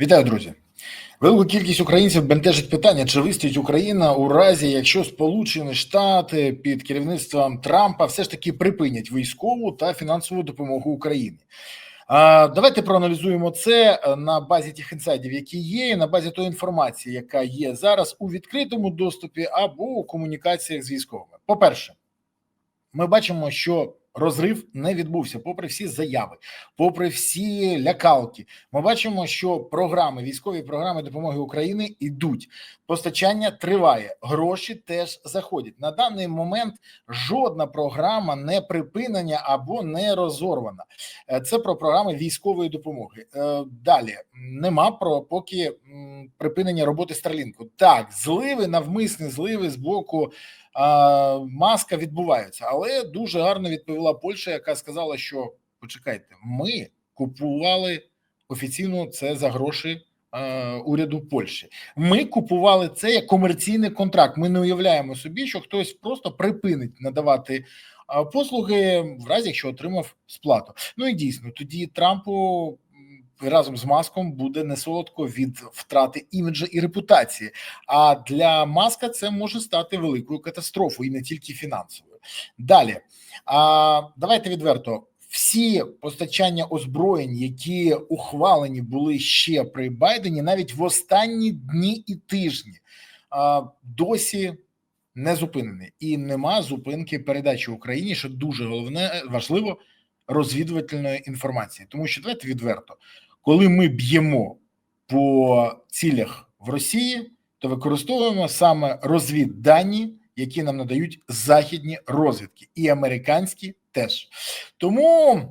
Вітаю, друзі. Велику кількість українців бентежить питання, чи вистоїть Україна у разі, якщо Сполучені Штати під керівництвом Трампа все ж таки припинять військову та фінансову допомогу Україні. Давайте проаналізуємо це е, на базі тих інсайдів, які є, і на базі тої інформації, яка є зараз у відкритому доступі або у комунікаціях з військовими. По перше, ми бачимо, що розрив не відбувся, попри всі заяви, попри всі лякалки. Ми бачимо, що програми, військові програми допомоги України йдуть. Постачання триває, гроші теж заходять. На даний момент жодна програма не припинення або не розорвана. Е, Це про програми військової допомоги. Е, Далі нема про поки припинення роботи Старлінку. Так, зливи, навмисні зливи з боку маска відбуваються, але дуже гарно відповіла Польща, яка сказала, що почекайте, ми купували офіційно це за гроші уряду Польщі. Ми купували це як комерційний контракт. Ми не уявляємо собі, що хтось просто припинить надавати послуги в разі, якщо отримав сплату. Ну і дійсно, тоді Трампу разом з маском буде несолодко від втрати іміджа і репутації. А для маска це може стати великою катастрофою, і не тільки фінансовою. Далі а, давайте відверто. Всі постачання озброєнь, які ухвалені були ще при Байдені, навіть в останні дні і тижні, досі не зупинені, і нема зупинки передачі Україні, що дуже головне важливо розвідувальної інформації. Тому що давайте відверто, коли ми б'ємо по цілях в Росії, то використовуємо саме розвіддані, які нам надають західні розвідки, і американські теж. Тому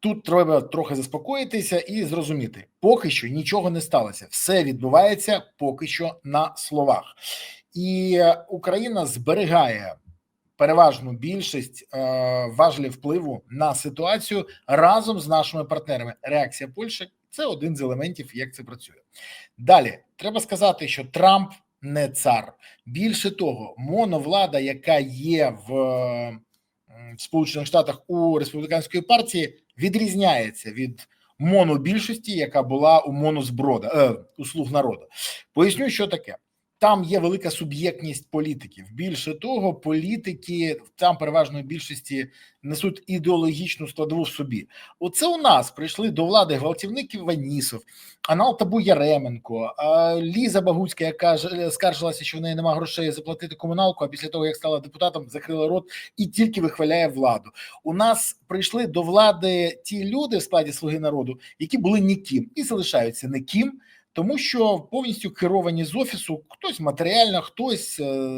тут треба трохи заспокоїтися і зрозуміти, поки що нічого не сталося. Все відбувається поки що на словах, і е, Україна зберігає. Переважну більшість е, важелів впливу на ситуацію разом з нашими партнерами. Реакція Польщі це один з елементів, як це працює. Далі треба сказати, що Трамп не цар. Більше того, моновлада, яка є в м, Сполучених Штатах у республіканської партії, відрізняється від монобільшості, яка була у монозброда е, у слуг народу. Поясню, що таке. Там є велика суб'єктність політиків. Більше того, політики там переважної більшості несуть ідеологічну складову в собі. Оце у нас прийшли до влади гвалтівників Ванісов, Анал Табу Яременко, Ліза Багуцька, яка е, скаржилася, що в неї немає грошей заплатити комуналку. А після того як стала депутатом, закрила рот і тільки вихваляє владу. У нас прийшли до влади ті люди в складі слуги народу, які були ніким і залишаються ніким. Тому що повністю керовані з офісу хтось матеріально, хтось е,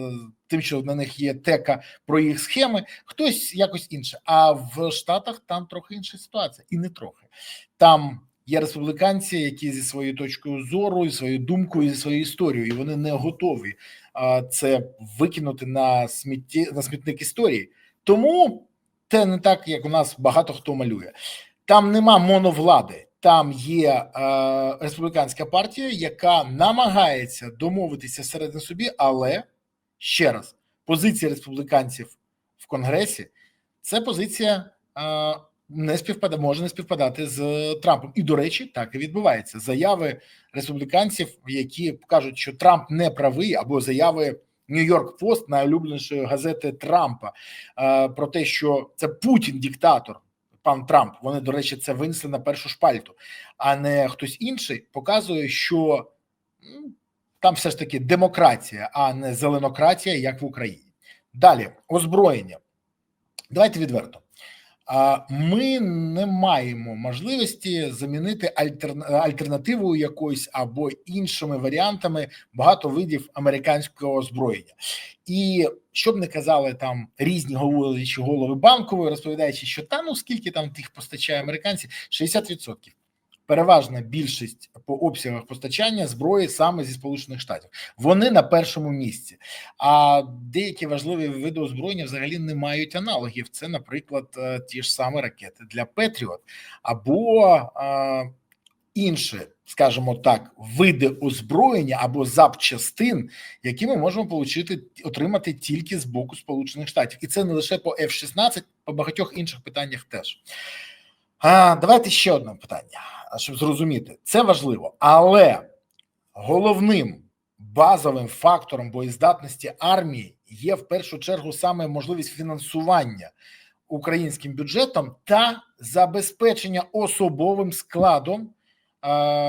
тим, що на них є тека про їх схеми, хтось якось інше. А в Штатах там трохи інша ситуація, і не трохи. Там є республіканці, які зі своєю точкою зору, і своєю думкою, зі своєю історією, і вони не готові це викинути на смітті на смітник історії. Тому це не так, як у нас багато хто малює. Там нема моновлади. Там є е, республіканська партія, яка намагається домовитися всередині собі, але ще раз, позиція республіканців в Конгресі це позиція е, не співпадає, може не співпадати з Трампом. І, до речі, так і відбувається. Заяви республіканців, які кажуть, що Трамп не правий, або заяви Нью-Йорк Пост, найулюбленішої газети Трампа, е, про те, що це Путін диктатор. Пан Трамп, вони, до речі, це винесли на першу шпальту, а не хтось інший, показує, що там все ж таки демократія, а не зеленократія, як в Україні. Далі озброєння. Давайте відверто. Ми не маємо можливості замінити альтерна- альтернативою якоюсь або іншими варіантами багато видів американського озброєння. І щоб не казали там різні говорячі голови банкової, розповідаючи, що та ну скільки там тих постачає американці, 60%. Переважна більшість по обсягах постачання зброї саме зі сполучених штатів. Вони на першому місці. А деякі важливі види озброєння взагалі не мають аналогів. Це, наприклад, е, ті ж самі ракети для Петріот або е, інші, скажімо так, види озброєння або запчастин, які ми можемо получити, отримати тільки з боку Сполучених Штатів, і це не лише по F-16, по багатьох інших питаннях теж. А, давайте ще одне питання, щоб зрозуміти. Це важливо, але головним базовим фактором боєздатності армії є в першу чергу саме можливість фінансування українським бюджетом та забезпечення особовим складом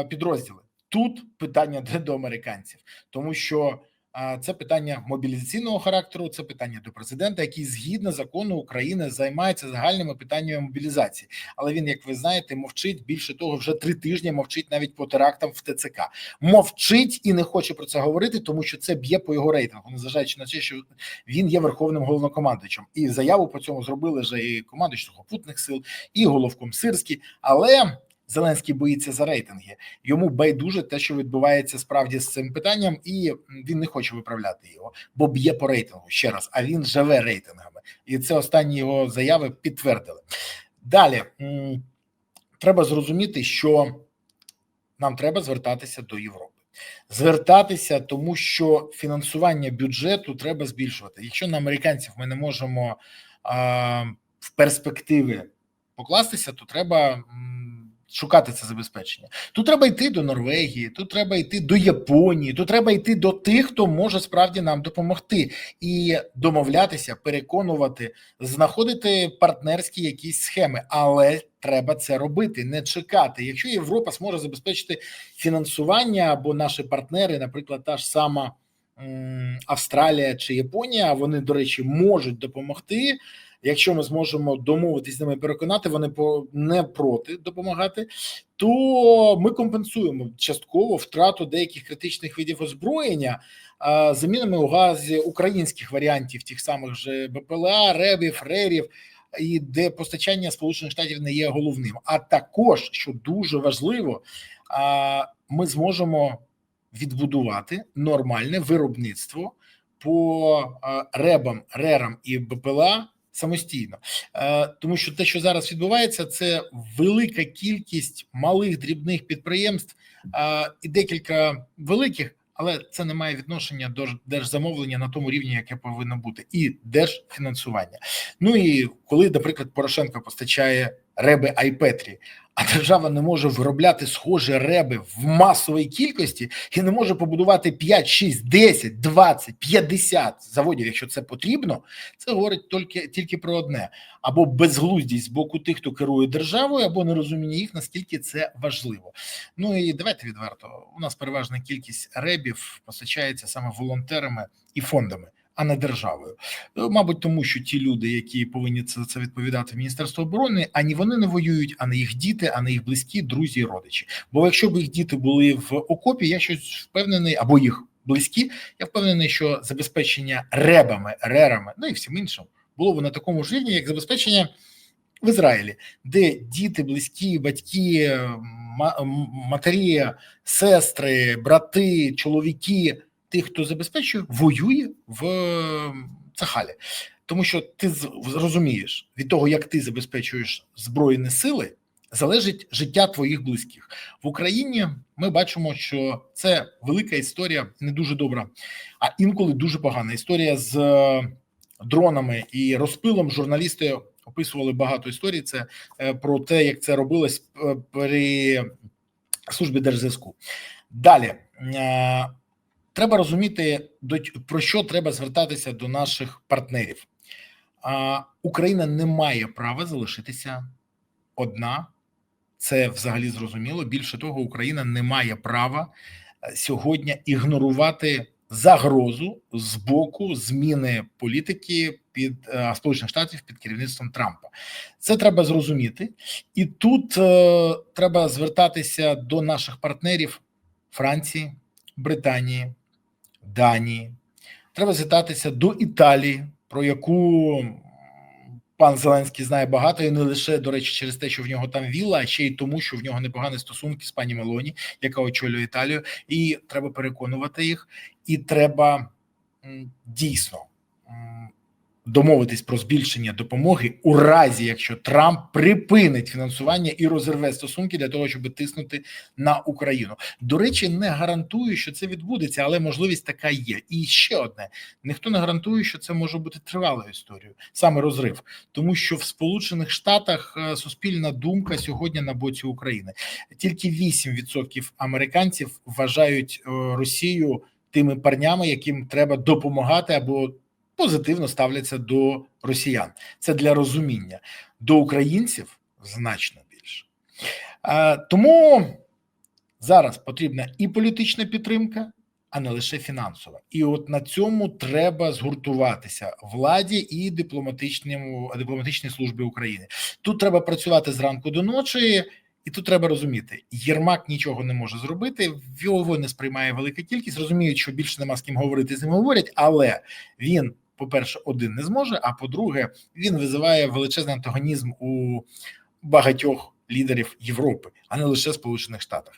підрозділів. Тут питання до американців, тому що це питання мобілізаційного характеру, це питання до президента, який згідно закону України займається загальними питаннями мобілізації. Але він, як ви знаєте, мовчить більше того, вже три тижні мовчить навіть по терактам в ТЦК. Мовчить і не хоче про це говорити, тому що це б'є по його рейтингу, незважаючи на те, що він є верховним головнокомандуючим. І заяву по цьому зробили вже і командуючий сухопутних сил, і головком Сирський. Але Зеленський боїться за рейтинги. Йому байдуже те, що відбувається справді з цим питанням, і він не хоче виправляти його, бо б'є по рейтингу ще раз. А він живе рейтингами, і це останні його заяви підтвердили. Далі треба зрозуміти, що нам треба звертатися до Європи. Звертатися, тому що фінансування бюджету треба збільшувати. Якщо на американців ми не можемо а, в перспективи покластися, то треба. Шукати це забезпечення. Тут треба йти до Норвегії, тут треба йти до Японії, тут треба йти до тих, хто може справді нам допомогти і домовлятися, переконувати, знаходити партнерські якісь схеми, але треба це робити, не чекати. Якщо Європа зможе забезпечити фінансування або наші партнери, наприклад, та ж сама Австралія чи Японія, вони, до речі, можуть допомогти. Якщо ми зможемо домовитись з ними переконати, вони по не проти допомагати, то ми компенсуємо частково втрату деяких критичних видів озброєння замінами у газі українських варіантів, тих самих же БПЛА, РЕБів, РЕРів, і де постачання Сполучених Штатів не є головним. А також що дуже важливо, ми зможемо відбудувати нормальне виробництво по ребам, рерам і БПЛА самостійно, Е, тому що те, що зараз відбувається, це велика кількість малих дрібних підприємств е, і декілька великих, але це не має відношення до держзамовлення на тому рівні, яке повинно бути, і держфінансування. Ну і коли, наприклад, Порошенко постачає реби Айпетрі, а держава не може виробляти схожі реби в масовій кількості і не може побудувати 5, 6, 10, 20, 50 заводів, якщо це потрібно, це говорить тільки, тільки про одне: або безглуздість з боку тих, хто керує державою, або нерозуміння їх, наскільки це важливо. Ну і давайте відверто. У нас переважна кількість ребів постачається саме волонтерами і фондами. А не державою, Ну, мабуть, тому що ті люди, які повинні це це відповідати в Міністерство оборони, ані вони не воюють, ані їх діти, ані їх близькі, друзі і родичі. Бо якщо б їх діти були в окопі, я щось впевнений, або їх близькі, я впевнений, що забезпечення ребами, рерами, ну і всім іншим було б на такому ж рівні, як забезпечення в Ізраїлі, де діти, близькі, батьки, матері, сестри, брати, чоловіки, тих, хто забезпечує, воює в Цахалі. Тому що ти з- розумієш, від того, як ти забезпечуєш збройні сили, залежить життя твоїх близьких в Україні. Ми бачимо, що це велика історія, не дуже добра, а інколи дуже погана історія з е, дронами і розпилом. Журналісти описували багато історій. Це е, про те, як це робилось е, при службі держзв'язку. Далі треба розуміти, до про що треба звертатися до наших партнерів. Україна не має права залишитися одна. Це взагалі зрозуміло. Більше того, Україна не має права е, сьогодні ігнорувати загрозу з боку зміни політики під е, Сполучених Штатів під керівництвом Трампа. Це треба зрозуміти, і тут е, треба звертатися до наших партнерів Франції, Британії, Данії. Треба звертатися до Італії, про яку пан Зеленський знає багато, і не лише до речі, через те, що в нього там вілла, а ще й тому, що в нього непогані стосунки з пані Мелоні, яка очолює Італію, і треба переконувати їх, і треба дійсно домовитись про збільшення допомоги у разі, якщо Трамп припинить фінансування і розірве стосунки для того, щоб тиснути на Україну. До речі, не гарантую, що це відбудеться, але можливість така є. І ще одне: ніхто не гарантує, що це може бути тривалою історією, саме розрив, тому що в Сполучених Штатах е, суспільна думка сьогодні на боці України. Тільки 8% американців вважають е, Росію тими парнями, яким треба допомагати або позитивно ставляться до росіян. Це для розуміння до українців значно більше. Тому зараз потрібна і політична підтримка, а не лише фінансова. І от на цьому треба згуртуватися владі і дипломатичному дипломатичній службі України. Тут треба працювати зранку до ночі. І тут треба розуміти, Єрмак нічого не може зробити. Його не сприймає велика кількість. Розуміють, що більше нема з ким говорити з ним говорять, але він по-перше, один не зможе. А по-друге, він визиває величезний антагонізм у багатьох лідерів Європи, а не лише Сполучених Штатах.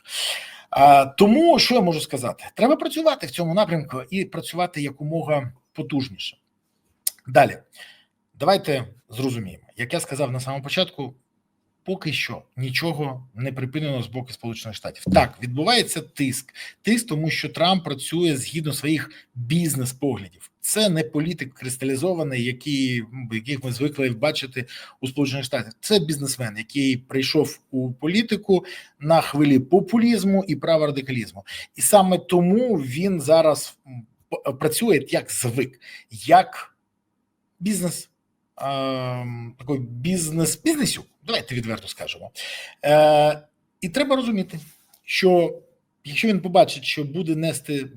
А, Тому що я можу сказати, треба працювати в цьому напрямку і працювати якомога потужніше. Далі, давайте зрозуміємо, як я сказав на самому початку. Поки що нічого не припинено з боку Сполучених Штатів. Так відбувається тиск, тиск, тому що Трамп працює згідно своїх бізнес-поглядів. Це не політик кристалізований, який яких ми звикли бачити у Сполучених Штатах. Це бізнесмен, який прийшов у політику на хвилі популізму і праворадикалізму, і саме тому він зараз працює як звик, як бізнес такий бізнес бізнесю. Давайте відверто скажемо. Е, І треба розуміти, що якщо він побачить, що буде нести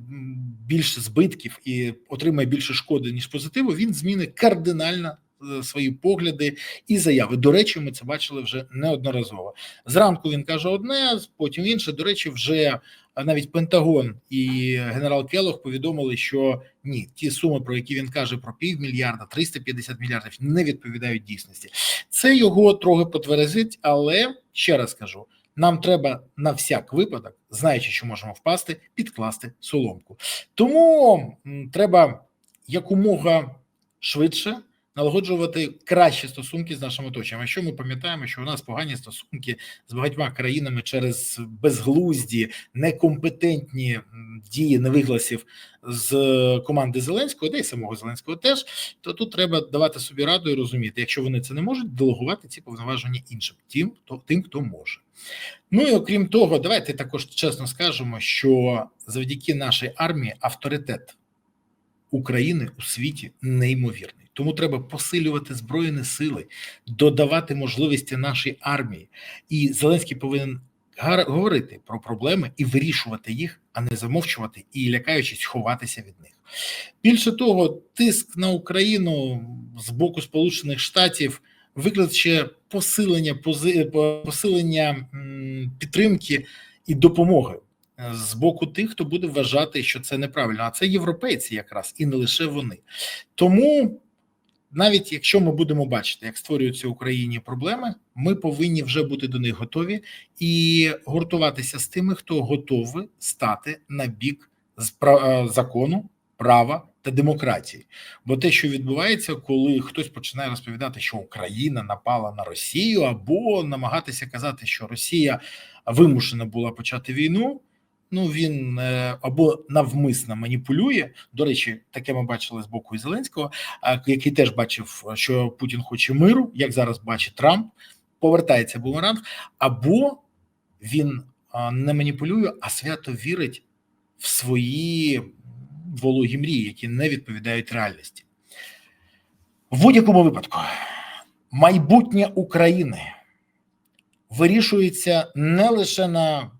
більше збитків і отримає більше шкоди ніж позитиву, він змінить кардинально свої погляди і заяви. До речі, ми це бачили вже неодноразово. Зранку він каже одне, потім інше. До речі, вже навіть Пентагон і генерал Келох повідомили, що ні, ті суми, про які він каже про півмільярда, 350 мільярдів, не відповідають дійсності. Це його трохи потверезить, але ще раз кажу. Нам треба на всяк випадок, знаючи, що можемо впасти, підкласти соломку. Тому треба якомога швидше налагоджувати кращі стосунки з нашим оточенням. Якщо ми пам'ятаємо, що у нас погані стосунки з багатьма країнами через безглузді, некомпетентні дії невигласів з команди Зеленського, де й самого Зеленського теж, то тут треба давати собі раду і розуміти, якщо вони це не можуть, делегувати ці повноваження іншим, тим, хто тим, хто може. Ну і окрім того, давайте також чесно скажемо, що завдяки нашій армії авторитет України у світі неймовірний. Тому треба посилювати збройні сили, додавати можливості нашій армії. І Зеленський повинен говорити про проблеми і вирішувати їх, а не замовчувати і лякаючись ховатися від них. Більше того, тиск на Україну з боку Сполучених Штатів викличе посилення посилення підтримки і допомоги з боку тих, хто буде вважати, що це неправильно. А це європейці, якраз і не лише вони. Тому навіть якщо ми будемо бачити, як створюються Україні проблеми, ми повинні вже бути до них готові і гуртуватися з тими, хто готовий стати на бік е, закону, права та демократії. Бо те, що відбувається, коли хтось починає розповідати, що Україна напала на Росію, або намагатися казати, що Росія вимушена була почати війну ну він е, або навмисно маніпулює. До речі, таке ми бачили з боку Зеленського, який теж бачив, що Путін хоче миру, як зараз бачить Трамп. Повертається бумеранг, або він не маніпулює, а свято вірить в свої вологі мрії, які не відповідають реальності. В будь-якому випадку майбутнє України вирішується не лише на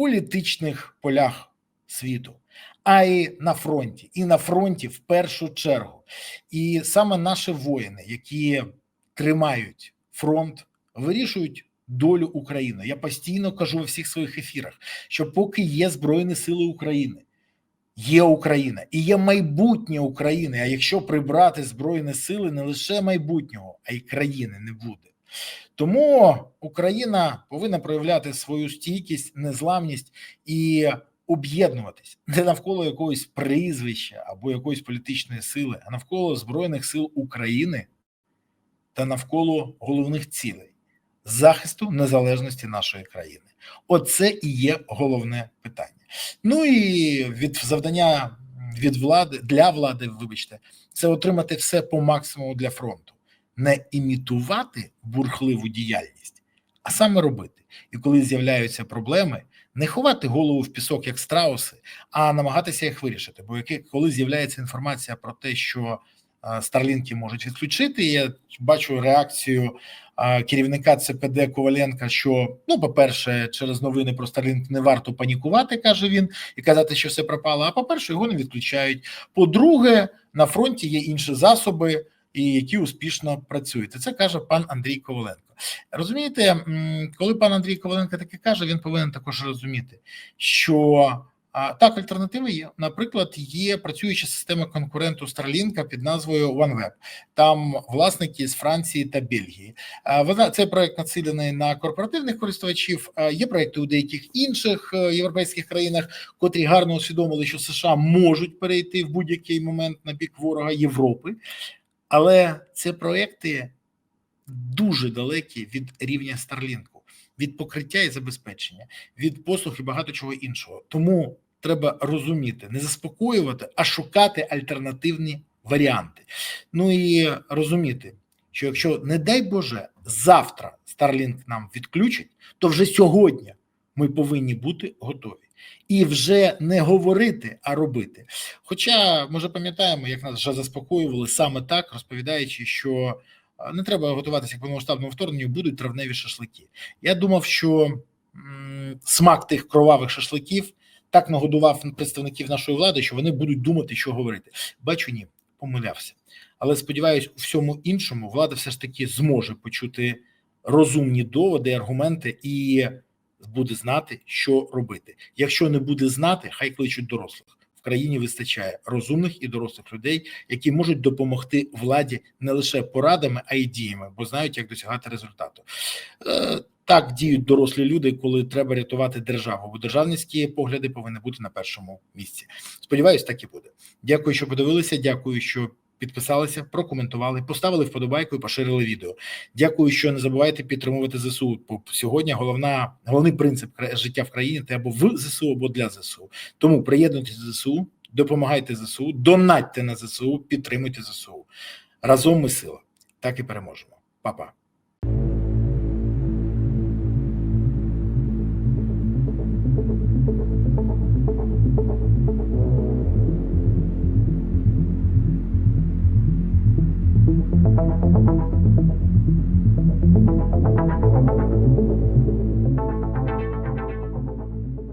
політичних полях світу, а й на фронті, і на фронті в першу чергу. І саме наші воїни, які тримають фронт, вирішують. Долю України я постійно кажу у всіх своїх ефірах, що поки є Збройні Сили України, є Україна і є майбутнє України. А якщо прибрати збройні сили, не лише майбутнього, а й країни не буде. Тому Україна повинна проявляти свою стійкість, незламність і об'єднуватись не навколо якогось прізвища або якоїсь політичної сили, а навколо Збройних сил України та навколо головних цілей захисту незалежності нашої країни. Оце і є головне питання. Ну і від завдання від влади для влади, вибачте, це отримати все по максимуму для фронту, не імітувати бурхливу діяльність, а саме робити. І коли з'являються проблеми, не ховати голову в пісок як страуси, а намагатися їх вирішити. Бо яке коли з'являється інформація про те, що Старлінки можуть відключити. Я бачу реакцію керівника ЦПД Коваленка. Що ну, по-перше, через новини про Старлінк не варто панікувати, каже він, і казати, що все пропало. А по-перше, його не відключають. По-друге, на фронті є інші засоби, і які успішно працюють. Це каже пан Андрій Коваленко. Розумієте, коли пан Андрій Коваленко таке каже, він повинен також розуміти, що так, альтернативи є. Наприклад, є працююча система конкуренту Starlink під назвою OneWeb. Там власники з Франції та Бельгії. Цей проект націлений на корпоративних користувачів. Є проекти у деяких інших е, європейських країнах, котрі гарно усвідомили, що США можуть перейти в будь-який момент на бік ворога Європи, але це проекти дуже далекі від рівня Старлінку від покриття і забезпечення, від послуг і багато чого іншого. Тому треба розуміти, не заспокоювати, а шукати альтернативні варіанти. Ну і розуміти, що якщо, не дай Боже, завтра Starlink нам відключить, то вже сьогодні ми повинні бути готові. І вже не говорити, а робити. Хоча, може, пам'ятаємо, як нас вже заспокоювали саме так, розповідаючи, що не треба готуватися к повномасштабному вторгненню, будуть травневі шашлики. Я думав, що смак тих кровавих шашликів так нагодував представників нашої влади, що вони будуть думати, що говорити. Бачу, ні, помилявся. Але сподіваюся, у всьому іншому влада все ж таки зможе почути розумні доводи, аргументи і буде знати, що робити. Якщо не буде знати, хай кличуть дорослих в країні вистачає розумних і дорослих людей, які можуть допомогти владі не лише порадами, а й діями, бо знають, як досягати результату. Е, так діють дорослі люди, коли треба рятувати державу, бо державницькі погляди повинні бути на першому місці. Сподіваюсь, так і буде. Дякую, що подивилися. Дякую, що підписалися, прокоментували, поставили вподобайку і поширили відео. Дякую, що не забувайте підтримувати ЗСУ. Сьогодні головна головний принцип життя в країні це або в ЗСУ, або для ЗСУ. Тому приєднуйтесь до ЗСУ, допомагайте ЗСУ, донатьте на ЗСУ, підтримуйте ЗСУ. Разом ми сила. Так і переможемо. Па-па.